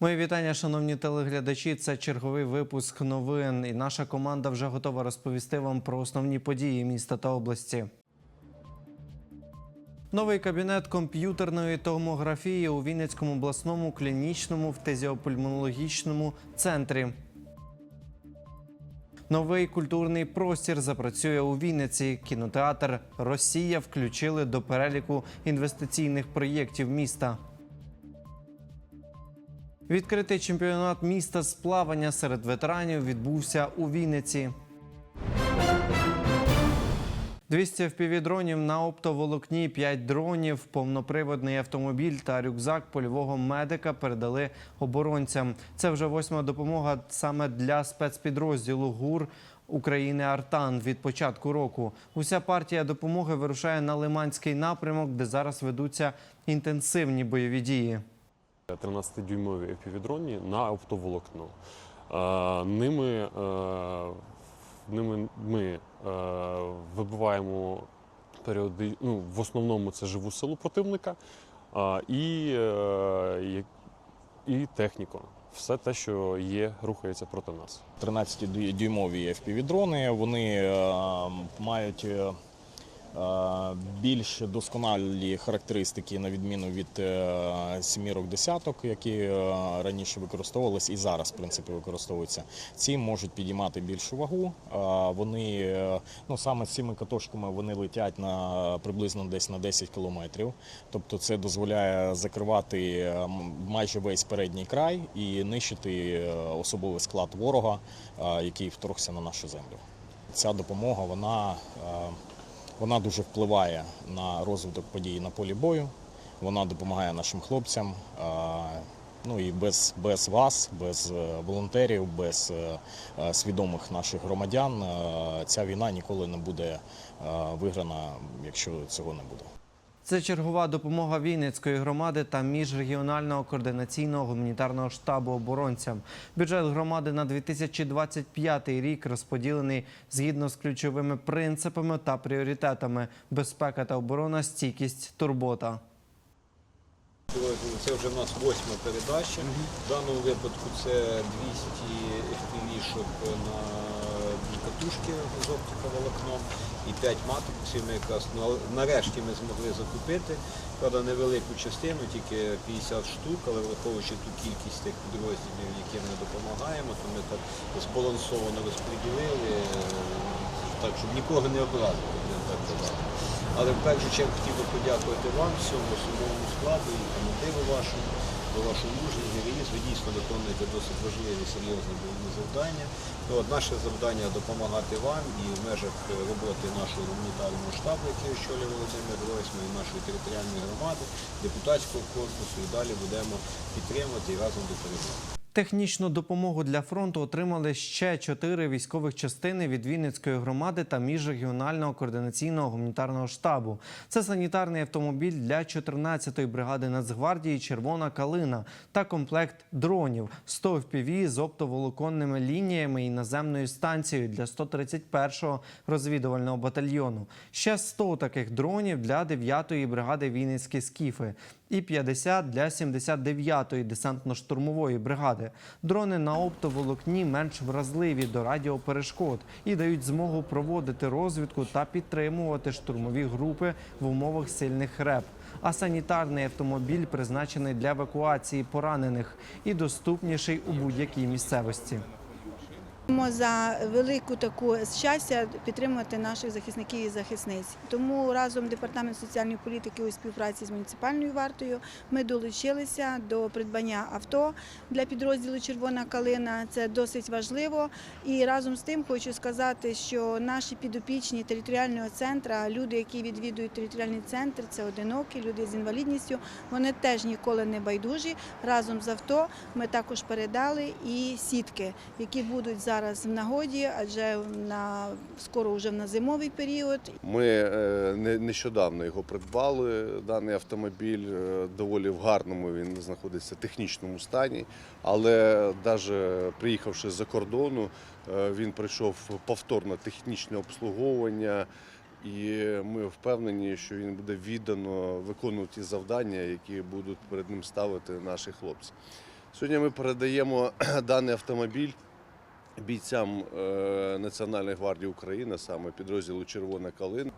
Мої вітання, шановні телеглядачі. Це черговий випуск новин. І наша команда вже готова розповісти вам про основні події міста та області. Новий кабінет комп'ютерної томографії у Вінницькому обласному клінічному фтизіопульмонологічному центрі. Новий культурний простір запрацює у Вінниці. Кінотеатр Росія включили до переліку інвестиційних проєктів міста. Відкритий чемпіонат міста з плавання серед ветеранів відбувся у Вінниці. 200 FPV-дронів на оптоволокні, 5 дронів, повноприводний автомобіль та рюкзак польового медика передали оборонцям. Це вже восьма допомога саме для спецпідрозділу ГУР України Артан від початку року. Уся партія допомоги вирушає на Лиманський напрямок, де зараз ведуться інтенсивні бойові дії. 13-дюймові FPV-дроні на оптоволокно. Е, Ними, е, ними ми е, вибиваємо періоди, ну, в основному це живу силу противника і, і техніку. Все те, що є, рухається проти нас. 13-дюймові FPV-дрони. Вони мають більш досконалі характеристики на відміну від е, сімірок десяток, які е, раніше використовувалися і зараз, в принципі, використовуються. Ці можуть підіймати більшу вагу. Е, Вони е, ну саме з цими катушками вони летять на приблизно десь на 10 кілометрів. Тобто, це дозволяє закривати е, майже весь передній край і нищити е, особовий склад ворога, е, який вторгся на нашу землю. Ця допомога вона, е, вона дуже впливає на розвиток подій на полі бою. Вона допомагає нашим хлопцям. Ну і без, без вас, без е, волонтерів, без е, е, свідомих наших громадян ця війна ніколи не буде виграна, якщо цього не буде. Це чергова допомога Вінницької громади та міжрегіонального координаційного гуманітарного штабу оборонцям. Бюджет громади на 2025 рік розподілений згідно з ключовими принципами та пріоритетами: безпека та оборона, стійкість, турбота. Це вже в нас восьма передача. В даному випадку це 200 FPV, на катушки з оптиковолокном і 5 маток. Ці ми якраз на- нарешті ми змогли закупити. Правда, невелику частину, тільки 50 штук, але враховуючи ту кількість тих підрозділів, яким ми допомагаємо, то ми так збалансовано розподілили, так, щоб нікого не образити, будемо так казати. Але в першу чергу хотів би подякувати вам, всьому особовому складу і командиру вашому, за вашу мужність, героїзм. Ви дійсно виконуєте досить важливі, серйозні бойові завдання. Ну, от наше завдання допомагати вам і в межах е, роботи нашого гуманітарного штабу, який очолює Володимир Гройсман, і нашої територіальної громади, депутатського корпусу і далі будемо підтримувати і разом до. Технічну допомогу для фронту отримали ще чотири військових частини від Вінницької громади та міжрегіонального координаційного гуманітарного штабу. Це санітарний автомобіль для 14-ї бригади Нацгвардії Червона калина та комплект дронів 100 FPV з оптоволоконними лініями і наземною станцією для 131-го розвідувального батальйону. Ще 100 таких дронів для 9-ї бригади Вінницькі скіфи і 50 для 79-ї десантно-штурмової бригади. Дрони на оптоволокні менш вразливі до радіоперешкод і дають змогу проводити розвідку та підтримувати штурмові групи в умовах сильних реп. А санітарний автомобіль призначений для евакуації поранених і доступніший у будь-якій місцевості. Ми За велику таку щастя підтримувати наших захисників і захисниць. Тому разом департамент соціальної політики у співпраці з муніципальною вартою ми долучилися до придбання авто для підрозділу Червона калина. Це досить важливо. І разом з тим хочу сказати, що наші підопічні територіального центру, люди, які відвідують територіальний центр, це одинокі, люди з інвалідністю. Вони теж ніколи не байдужі. Разом з авто ми також передали і сітки, які будуть зараз в нагоді, адже на скоро вже на зимовий період. Ми е, нещодавно його придбали. Даний автомобіль е, доволі в гарному він знаходиться в технічному стані, але навіть приїхавши з-за кордону, е, він пройшов повторне технічне обслуговування. І ми впевнені, що він буде віддано виконувати завдання, які будуть перед ним ставити наші хлопці. Сьогодні ми передаємо даний автомобіль бійцям е, Національної гвардії України, саме підрозділу Червона калина.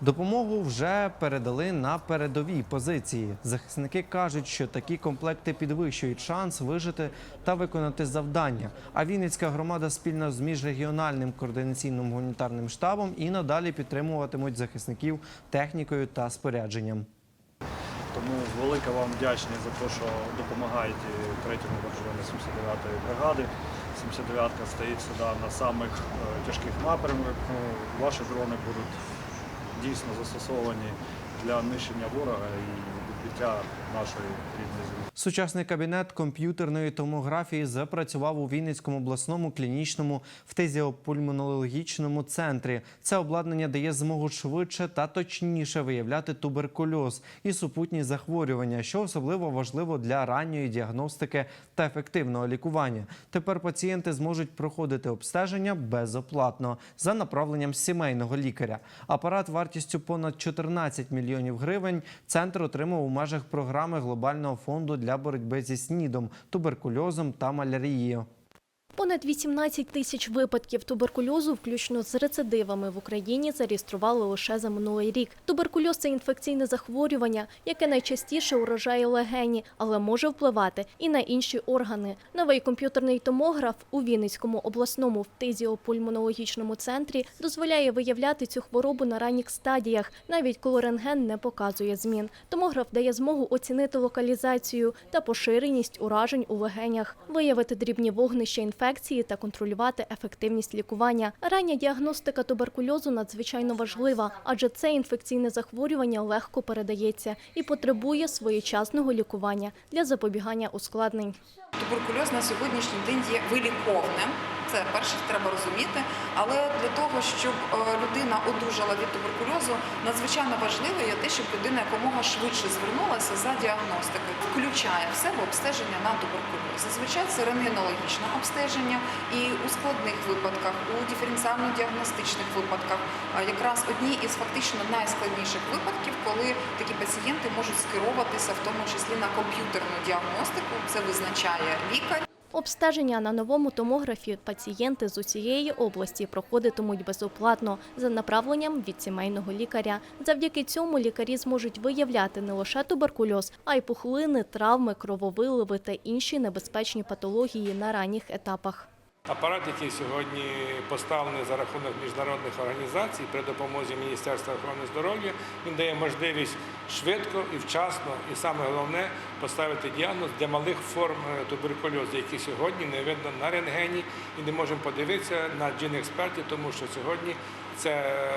Допомогу вже передали на передовій позиції. Захисники кажуть, що такі комплекти підвищують шанс вижити та виконати завдання. А Вінницька громада спільно з міжрегіональним координаційним гуманітарним штабом і надалі підтримуватимуть захисників технікою та спорядженням. Тому велика вам вдячність за те, що допомагаєте 3-му батальйону 79-ї бригади. 79-ка стоїть сюди на самих е, тяжких напрямках. Ну, Ваші дрони будуть дійсно застосовані для нищення ворога і відбиття нашої рідної землі. Сучасний кабінет комп'ютерної томографії запрацював у Вінницькому обласному клінічному фтизіопульмонологічному центрі. Це обладнання дає змогу швидше та точніше виявляти туберкульоз і супутні захворювання, що особливо важливо для ранньої діагностики та ефективного лікування. Тепер пацієнти зможуть проходити обстеження безоплатно за направленням сімейного лікаря. Апарат вартістю понад 14 мільйонів гривень центр отримав у межах програми глобального фонду для боротьби зі снідом, туберкульозом та малярією. Понад 18 тисяч випадків туберкульозу, включно з рецидивами в Україні, зареєстрували лише за минулий рік. Туберкульоз це інфекційне захворювання, яке найчастіше уражає легені, але може впливати і на інші органи. Новий комп'ютерний томограф у Вінницькому обласному фтизіопульмонологічному центрі дозволяє виявляти цю хворобу на ранніх стадіях, навіть коли рентген не показує змін. Томограф дає змогу оцінити локалізацію та поширеність уражень у легенях, виявити дрібні вогнища інфекції та контролювати ефективність лікування. Рання діагностика туберкульозу надзвичайно важлива, адже це інфекційне захворювання легко передається і потребує своєчасного лікування для запобігання ускладнень. Туберкульоз на сьогоднішній день є виліковним. Це перше треба розуміти. Але для того, щоб е, людина одужала від туберкульозу, надзвичайно важливо є те, щоб людина якомога швидше звернулася за діагностикою. Включає в себе обстеження на туберкульоз. Зазвичай це рентгенологічне обстеження, і у складних випадках, у диференціально-діагностичних випадках, якраз одні із фактично найскладніших випадків, коли такі пацієнти можуть скеровуватися в тому числі на комп'ютерну діагностику. Це визначає лікар. Обстеження на новому томографі пацієнти з усієї області проходитимуть безоплатно за направленням від сімейного лікаря. Завдяки цьому лікарі зможуть виявляти не лише туберкульоз, а й пухлини, травми, крововиливи та інші небезпечні патології на ранніх етапах. Апарат, який сьогодні поставлений за рахунок міжнародних організацій при допомозі Міністерства охорони здоров'я, він дає можливість швидко і вчасно, і саме головне поставити діагноз для малих форм е, туберкульозу, які сьогодні не видно на рентгені і не можемо подивитися на джін-експерті, тому що сьогодні це е,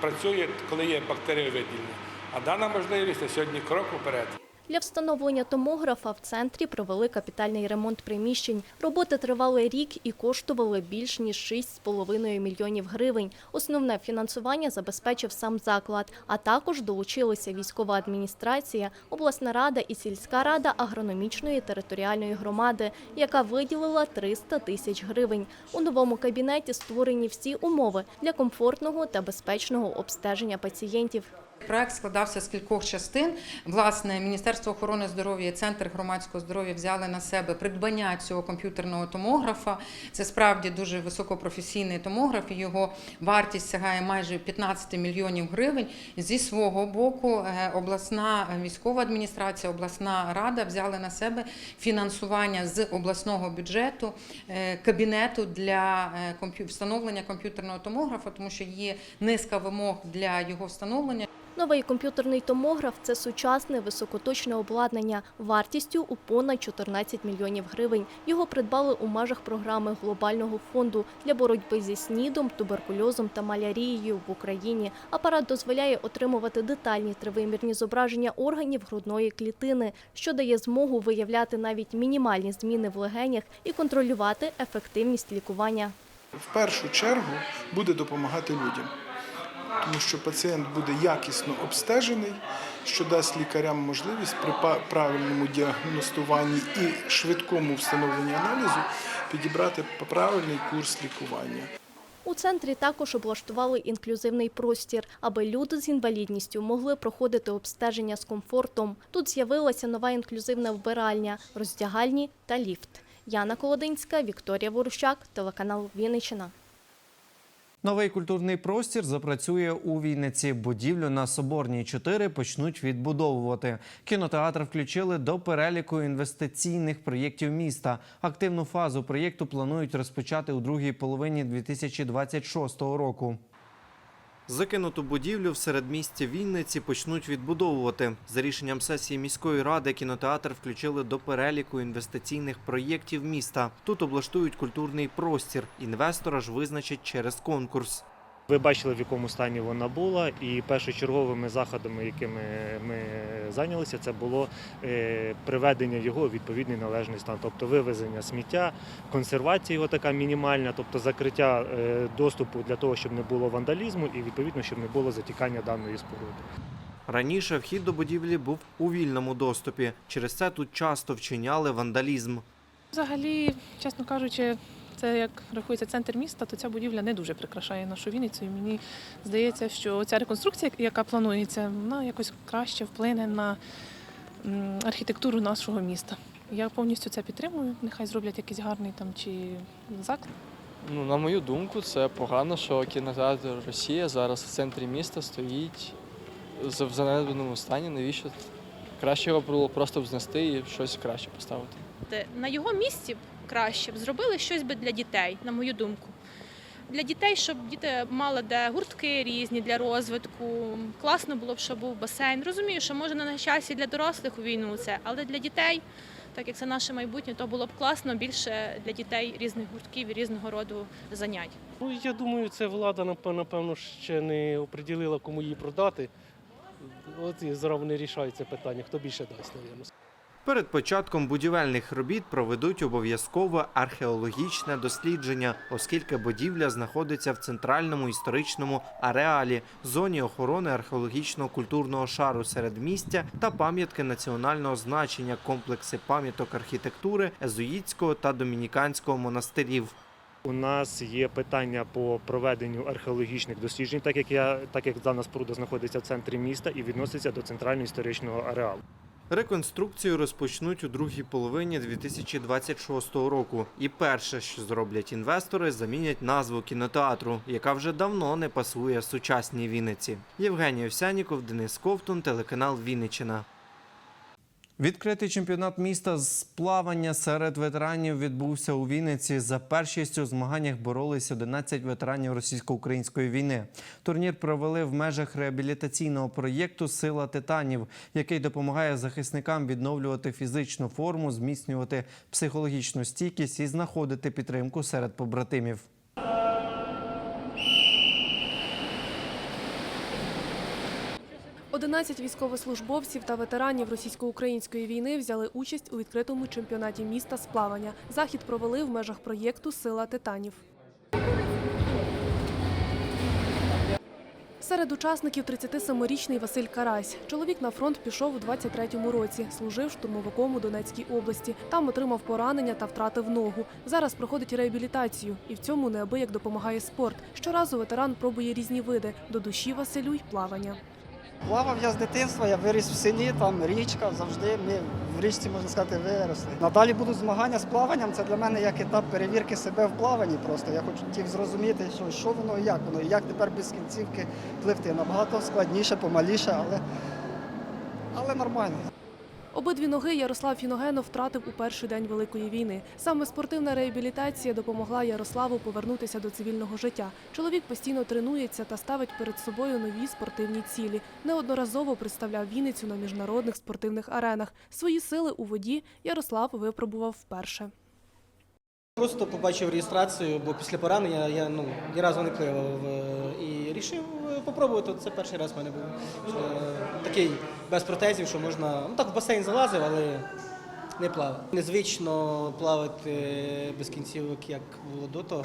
працює, коли є бактеріовиділення. А дана можливість на сьогодні крок вперед. Для встановлення томографа в центрі провели капітальний ремонт приміщень. Роботи тривали рік і коштували більш ніж 6,5 мільйонів гривень. Основне фінансування забезпечив сам заклад, а також долучилися військова адміністрація, обласна рада і сільська рада агрономічної територіальної громади, яка виділила 300 тисяч гривень. У новому кабінеті створені всі умови для комфортного та безпечного обстеження пацієнтів. Проект складався з кількох частин. Власне, Міністерство охорони здоров'я Центр громадського здоров'я взяли на себе придбання цього комп'ютерного томографа. Це справді дуже високопрофесійний томограф. Його вартість сягає майже 15 мільйонів гривень. Зі свого боку, е, обласна військова адміністрація, обласна рада взяли на себе фінансування з обласного бюджету е, кабінету для е, встановлення комп'ютерного томографа, тому що є низка вимог для його встановлення. Новий комп'ютерний томограф це сучасне високоточне обладнання вартістю у понад 14 мільйонів гривень. Його придбали у межах програми глобального фонду для боротьби зі снідом, туберкульозом та малярією в Україні. Апарат дозволяє отримувати детальні тривимірні зображення органів грудної клітини, що дає змогу виявляти навіть мінімальні зміни в легенях і контролювати ефективність лікування. в першу чергу буде допомагати людям, тому що пацієнт буде якісно обстежений, що дасть лікарям можливість при правильному діагностуванні і швидкому встановленні аналізу підібрати правильний курс лікування. У центрі також облаштували інклюзивний простір, аби люди з інвалідністю могли проходити обстеження з комфортом. Тут з'явилася нова інклюзивна вбиральня, роздягальні та ліфт. Яна Колодинська, Вікторія Ворущак, телеканал Вінниччина. Новий культурний простір запрацює у Вінниці. Будівлю на Соборній 4 почнуть відбудовувати. Кінотеатр включили до переліку інвестиційних проєктів міста. Активну фазу проєкту планують розпочати у другій половині 2026 року. Закинуту будівлю в середмісті Вінниці почнуть відбудовувати. За рішенням сесії міської ради кінотеатр включили до переліку інвестиційних проєктів міста. Тут облаштують культурний простір. Інвестора ж визначать через конкурс. Ви бачили, в якому стані вона була, і першочерговими заходами, якими ми зайнялися, це було е, приведення його у відповідний належний стан, тобто вивезення сміття, консервація його така мінімальна, тобто закриття е, доступу для того, щоб не було вандалізму, і відповідно, щоб не було затікання даної споруди. Раніше вхід до будівлі був у вільному доступі. Через це тут часто вчиняли вандалізм. Взагалі, чесно кажучи, це як рахується центр міста, то ця будівля не дуже прикрашає нашу Вінницю. І мені здається, що ця реконструкція, яка планується, вона якось краще вплине на архітектуру нашого міста. Я повністю це підтримую. Нехай зроблять якийсь гарний там чи заклад. Ну, на мою думку, це погано, що кінотеатр Росія зараз в центрі міста стоїть в занедбаному стані. Навіщо краще його було просто б знести і щось краще поставити? На його місці краще б зробили щось би для дітей, на мою думку. Для дітей, щоб діти мали де гуртки різні для розвитку. Класно було б, щоб був басейн. Розумію, що може не на часі для дорослих у війну це, але для дітей, так як це наше майбутнє, то було б класно більше для дітей різних гуртків і різного роду занять. Ну, я думаю, це влада, напевно, ще не оприділила, кому її продати. От і зараз вони рішають питання, хто більше дасть, мабуть. Перед початком будівельних робіт проведуть обов'язкове археологічне дослідження, оскільки будівля знаходиться в центральному історичному ареалі, зоні охорони археологічного культурного шару середмістя та пам'ятки національного значення, комплекси пам'яток архітектури езуїтського та домініканського монастирів. У нас є питання по проведенню археологічних досліджень, так як я так як дана споруда знаходиться в центрі міста і відноситься до центрального історичного ареалу. Реконструкцію розпочнуть у другій половині 2026 року. І перше, що зроблять інвестори, замінять назву кінотеатру, яка вже давно не пасує сучасній Вінниці. Євгеній Овсяніков, Денис Ковтун, телеканал Вінниччина. Відкритий чемпіонат міста з плавання серед ветеранів відбувся у Вінниці. За першість у змаганнях боролись 11 ветеранів російсько-української війни. Турнір провели в межах реабілітаційного проєкту Сила титанів, який допомагає захисникам відновлювати фізичну форму, зміцнювати психологічну стійкість і знаходити підтримку серед побратимів. Одинадцять військовослужбовців та ветеранів російсько-української війни взяли участь у відкритому чемпіонаті міста з плавання. Захід провели в межах проєкту Сила титанів. Серед учасників 37-річний Василь Карась. Чоловік на фронт пішов у 23-му році, служив штурмовиком у Донецькій області. Там отримав поранення та втратив ногу. Зараз проходить реабілітацію, і в цьому неабияк допомагає спорт. Щоразу ветеран пробує різні види. До душі Василю й плавання. Плавав я з дитинства, я виріс в селі, там річка, завжди ми в річці, можна сказати, виросли. Надалі будуть змагання з плаванням. Це для мене як етап перевірки себе в плаванні. Просто я хочу хотів зрозуміти, що, що воно і як воно, і як тепер без кінцівки пливти. Набагато складніше, помаліше, але, але нормально. Обидві ноги Ярослав Фіногенов втратив у перший день Великої війни. Саме спортивна реабілітація допомогла Ярославу повернутися до цивільного життя. Чоловік постійно тренується та ставить перед собою нові спортивні цілі. Неодноразово представляв Вінницю на міжнародних спортивних аренах. Свої сили у воді Ярослав випробував вперше. Просто побачив реєстрацію, бо після поранення я ну, ні разу не пливав е, і вирішив спробувати. Це перший раз в мене був е, такий без протезів, що можна. Ну так в басейн залазив, але не плавав. Незвично плавати без кінцівок, як було до того,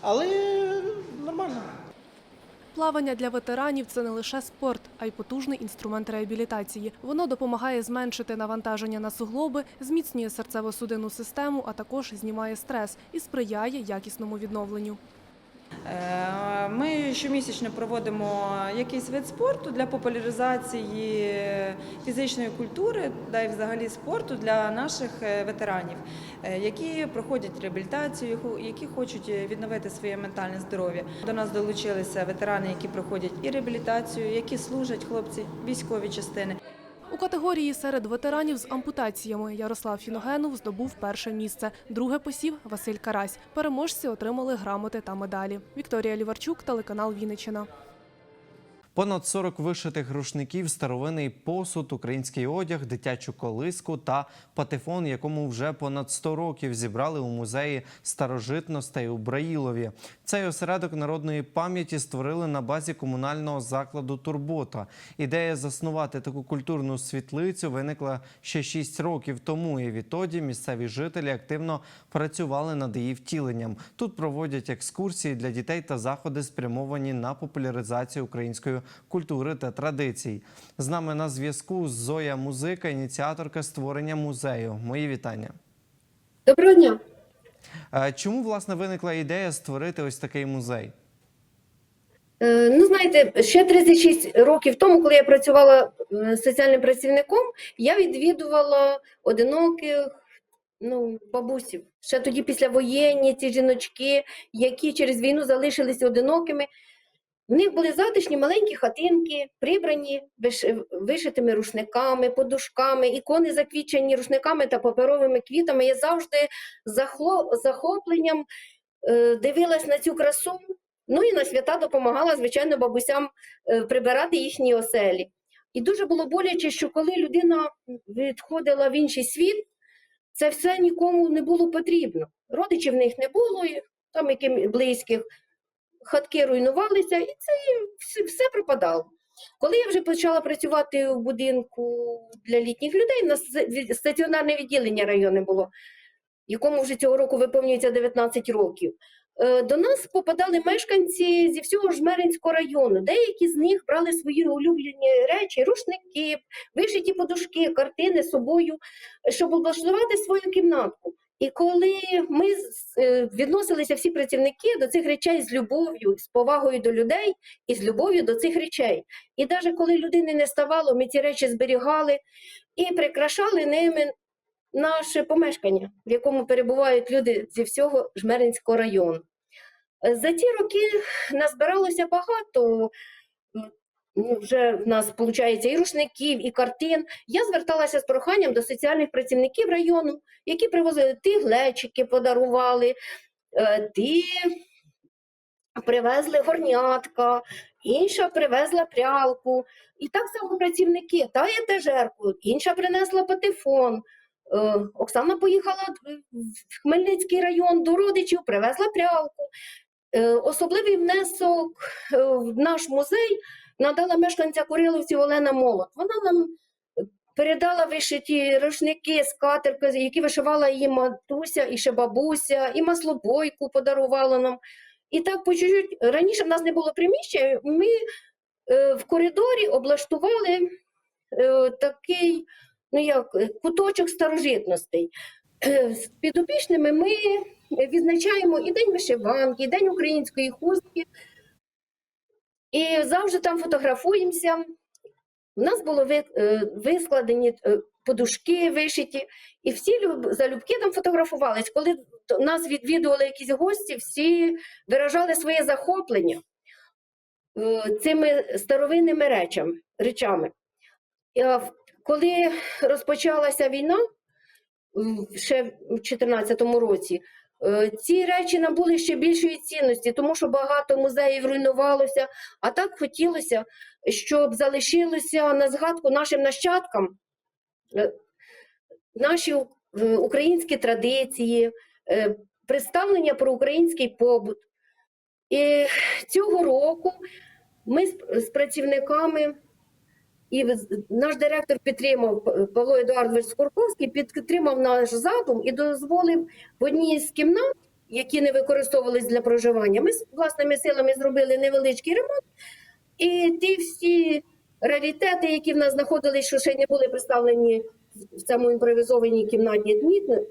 але нормально. Плавання для ветеранів це не лише спорт, а й потужний інструмент реабілітації. Воно допомагає зменшити навантаження на суглоби, зміцнює серцево-судинну систему, а також знімає стрес і сприяє якісному відновленню. Е, щомісячно проводимо якийсь вид спорту для популяризації фізичної культури та й взагалі спорту для наших е, ветеранів, е, які проходять реабілітацію, які хочуть відновити своє ментальне здоров'я. До нас долучилися ветерани, які проходять і реабілітацію, які служать хлопці військові частини. Категорії серед ветеранів з ампутаціями Ярослав Фіногенов здобув перше місце. Друге посів Василь Карась. Переможці отримали грамоти та медалі. Вікторія Ліварчук, телеканал Вінниччина. Понад 40 вишитих рушників, старовинний посуд, український одяг, дитячу колиску та патефон, якому вже понад 100 років зібрали у музеї старожитностей у Браїлові. Цей осередок народної пам'яті створили на базі комунального закладу Турбота. Ідея заснувати таку культурну світлицю виникла ще 6 років тому. І відтоді місцеві жителі активно працювали над її втіленням. Тут проводять екскурсії для дітей та заходи, спрямовані на популяризацію української культури та традицій. З нами на зв'язку Зоя Музика, ініціаторка створення музею. Мої вітання. Доброго дня. Чому власне виникла ідея створити ось такий музей? Е, Ну, знаєте, ще 36 років тому, коли я працювала соціальним працівником, я відвідувала одиноких ну, бабусів. Ще тоді післявоєнні ці жіночки, які через війну залишилися одинокими. В них були затишні маленькі хатинки, прибрані вишитими рушниками, подушками, ікони заквічені рушниками та паперовими квітами. Я завжди захопленням е, дивилась на цю красу. Ну і на свята допомагала, звичайно, бабусям е, прибирати їхні оселі. І дуже було боляче, що коли людина відходила в інший світ, це все нікому не було потрібно. Родичів в них не було, там яким близьких, хатки руйнувалися, і це все, все пропадало. Коли я вже почала працювати у будинку для літніх людей, з- стаціонарне відділення району було, якому вже цього року виповнюється 19 років. Е, До нас попадали мешканці зі всього Жмеринського району. Деякі з них брали свої улюблені речі, рушники, вишиті подушки, картини з собою, щоб облаштувати свою кімнатку. І коли ми е, відносилися всі працівники до цих речей з любов'ю, з повагою до людей і з любов'ю до цих речей. І навіть коли людини не ставало, ми ці речі зберігали і прикрашали ними наше помешкання, в якому перебувають люди зі всього Жмеринського району. За ті роки назбиралося багато. Вже в нас виходить і рушників, і картин. Я зверталася з проханням до соціальних працівників району, які привозили ті глечики, подарували, е, ті привезли горнятка, інша привезла прялку. І так само працівники, та етажерку, інша принесла патефон. Е, Оксана поїхала в Хмельницький район до родичів, привезла прялку. Е, Особливий внесок в наш музей надала мешканця Куриловці Олена Молот. Вона нам передала вишиті рушники, скатерки, які вишивала її матуся і ще бабуся, і маслобойку подарувала нам. І так по чуть-чуть. Раніше в нас не було приміщення, ми е, в коридорі облаштували е, такий ну як, е, куточок старожитностей. Е, З підопічними ми відзначаємо і День вишиванки, і День української хустки. І завжди там фотографуємося. У нас було ви- е, вискладені е, подушки вишиті, і всі залюбки там фотографувались. Коли нас відвідували якісь гості, всі виражали своє захоплення е, цими старовинними речами, речами. Коли розпочалася війна, ще в 2014 році, ці речі набули ще більшої цінності, тому що багато музеїв руйнувалося, а так хотілося, щоб залишилося на згадку нашим нащадкам е, наші е, українські традиції, е, представлення про український побут. І цього року ми з працівниками і наш директор підтримав П- Павло Едуардович Скорковський, підтримав наш задум і дозволив в одній з кімнат, які не використовувались для проживання. Ми з власними силами зробили невеличкий ремонт, і ті всі раритети, які в нас знаходились, що ще не були представлені в цьому імпровізованій кімнаті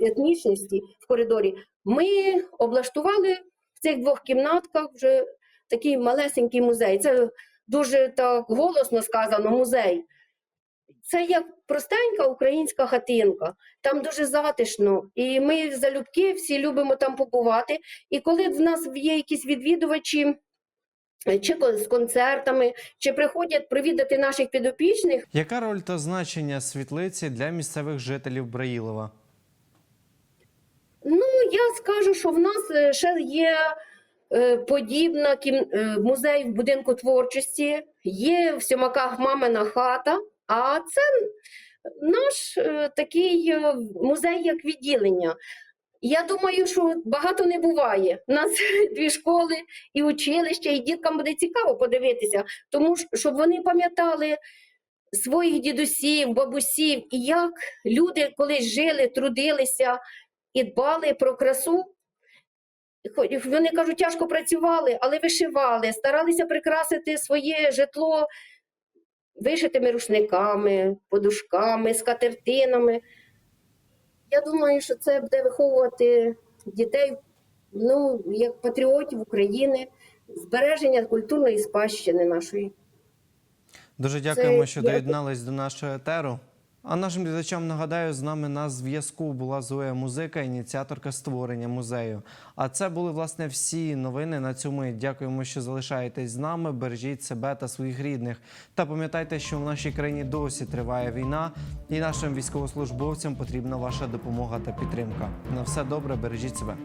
етнічності в коридорі, ми облаштували в цих двох кімнатках вже такий малесенький музей. Це дуже так голосно сказано музей. Це як простенька українська хатинка. Там дуже затишно. І ми залюбки всі любимо там побувати. І коли в нас є якісь відвідувачі, чи з концертами, чи приходять провідати наших підопічних, Яка роль та значення світлиці для місцевих жителів Браїлова? Ну, я скажу, що в нас е, ще є подібна кім... е, музей в будинку творчості, є в Сьомаках мамина хата, а це наш е, такий е, музей як відділення. Я думаю, що багато не буває. У нас дві школи і училище, і діткам буде цікаво подивитися, тому щоб вони пам'ятали своїх дідусів, бабусів, і як люди колись жили, трудилися і дбали про красу. Вони кажуть, тяжко працювали, але вишивали, старалися прикрасити своє житло вишитими рушниками, подушками, скатертинами. Я думаю, що це буде виховувати дітей ну, як патріотів України, збереження культурної спадщини нашої. Дуже дякуємо, що я- доєднались до нашого етеру. А нашим глядачам нагадаю, з нами на зв'язку була Зоя Музика, ініціаторка створення музею. А це були власне всі новини на мить. Дякуємо, що залишаєтесь з нами. Бережіть себе та своїх рідних. Та пам'ятайте, що в нашій країні досі триває війна, і нашим військовослужбовцям потрібна ваша допомога та підтримка. На все добре, бережіть себе.